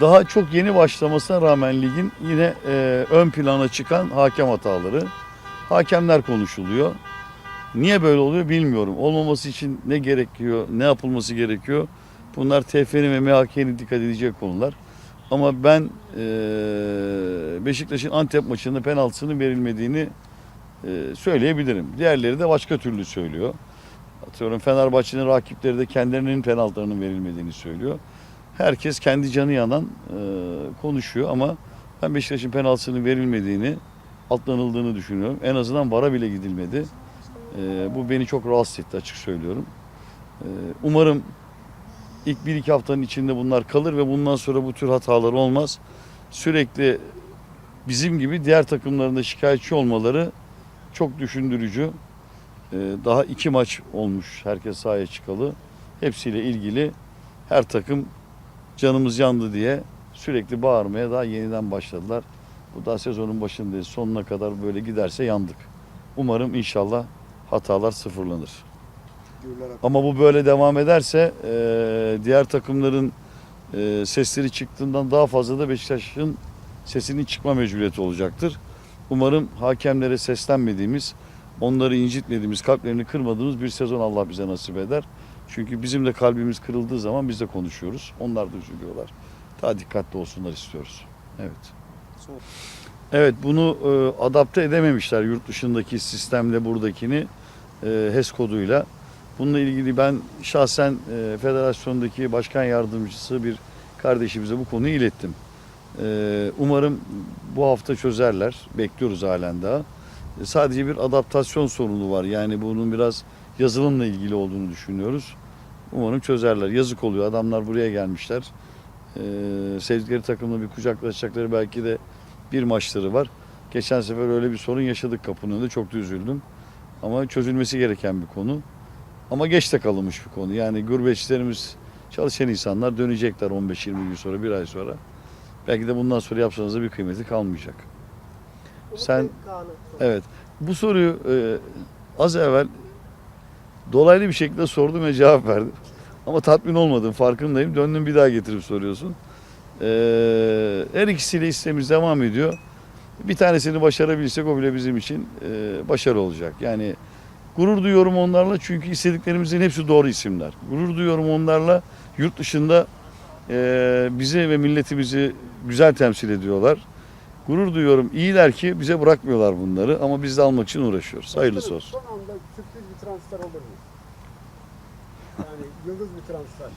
Daha çok yeni başlamasına rağmen ligin yine e, ön plana çıkan hakem hataları. Hakemler konuşuluyor. Niye böyle oluyor bilmiyorum. Olmaması için ne gerekiyor, ne yapılması gerekiyor? Bunlar TFF'nin ve MHK'nin dikkat edecek konular. Ama ben e, Beşiktaş'ın Antep maçında penaltısının verilmediğini e, söyleyebilirim. Diğerleri de başka türlü söylüyor. Atıyorum Fenerbahçe'nin rakipleri de kendilerinin penaltılarının verilmediğini söylüyor. Herkes kendi canı yanan e, konuşuyor ama ben Beşiktaş'ın penaltısının verilmediğini, atlanıldığını düşünüyorum. En azından VAR'a bile gidilmedi. E, bu beni çok rahatsız etti açık söylüyorum. E, umarım ilk bir iki haftanın içinde bunlar kalır ve bundan sonra bu tür hatalar olmaz. Sürekli bizim gibi diğer takımların da şikayetçi olmaları çok düşündürücü. Ee, Daha iki maç olmuş herkes sahaya çıkalı. Hepsiyle ilgili her takım canımız yandı diye sürekli bağırmaya daha yeniden başladılar. Bu da sezonun başındayız. Sonuna kadar böyle giderse yandık. Umarım inşallah hatalar sıfırlanır. Ama bu böyle devam ederse e, diğer takımların e, sesleri çıktığından daha fazla da Beşiktaş'ın sesinin çıkma mecburiyeti olacaktır. Umarım hakemlere seslenmediğimiz, onları incitmediğimiz, kalplerini kırmadığımız bir sezon Allah bize nasip eder. Çünkü bizim de kalbimiz kırıldığı zaman biz de konuşuyoruz. Onlar da üzülüyorlar. Daha dikkatli olsunlar istiyoruz. Evet. Evet bunu e, adapte edememişler yurt dışındaki sistemle buradakini e, HES koduyla. Bununla ilgili ben şahsen e, federasyondaki başkan yardımcısı bir kardeşimize bu konuyu ilettim. E, umarım bu hafta çözerler. Bekliyoruz halen daha. E, sadece bir adaptasyon sorunu var. Yani bunun biraz yazılımla ilgili olduğunu düşünüyoruz. Umarım çözerler. Yazık oluyor. Adamlar buraya gelmişler. E, sevdikleri takımla bir kucaklaşacakları belki de bir maçları var. Geçen sefer öyle bir sorun yaşadık kapının önünde. Çok da üzüldüm. Ama çözülmesi gereken bir konu. Ama geç de kalınmış bir konu. Yani gurbetçilerimiz çalışan insanlar dönecekler 15-20 gün sonra, bir ay sonra. Belki de bundan sonra yapsanız da bir kıymeti kalmayacak. Sen- Evet. Bu soruyu e, az evvel dolaylı bir şekilde sordum ve cevap verdim. Ama tatmin olmadım farkındayım. Döndüm bir daha getirip soruyorsun. E, her ikisiyle istemiz devam ediyor. Bir tanesini başarabilirsek o bile bizim için e, başarı olacak. Yani gurur duyuyorum onlarla çünkü istediklerimizin hepsi doğru isimler. Gurur duyuyorum onlarla yurt dışında e, bizi ve milletimizi güzel temsil ediyorlar. Gurur duyuyorum. İyiler ki bize bırakmıyorlar bunları ama biz de almak için uğraşıyoruz. Hayırlısı olsun. Transfer olur mu? Yani yıldız bir transfer.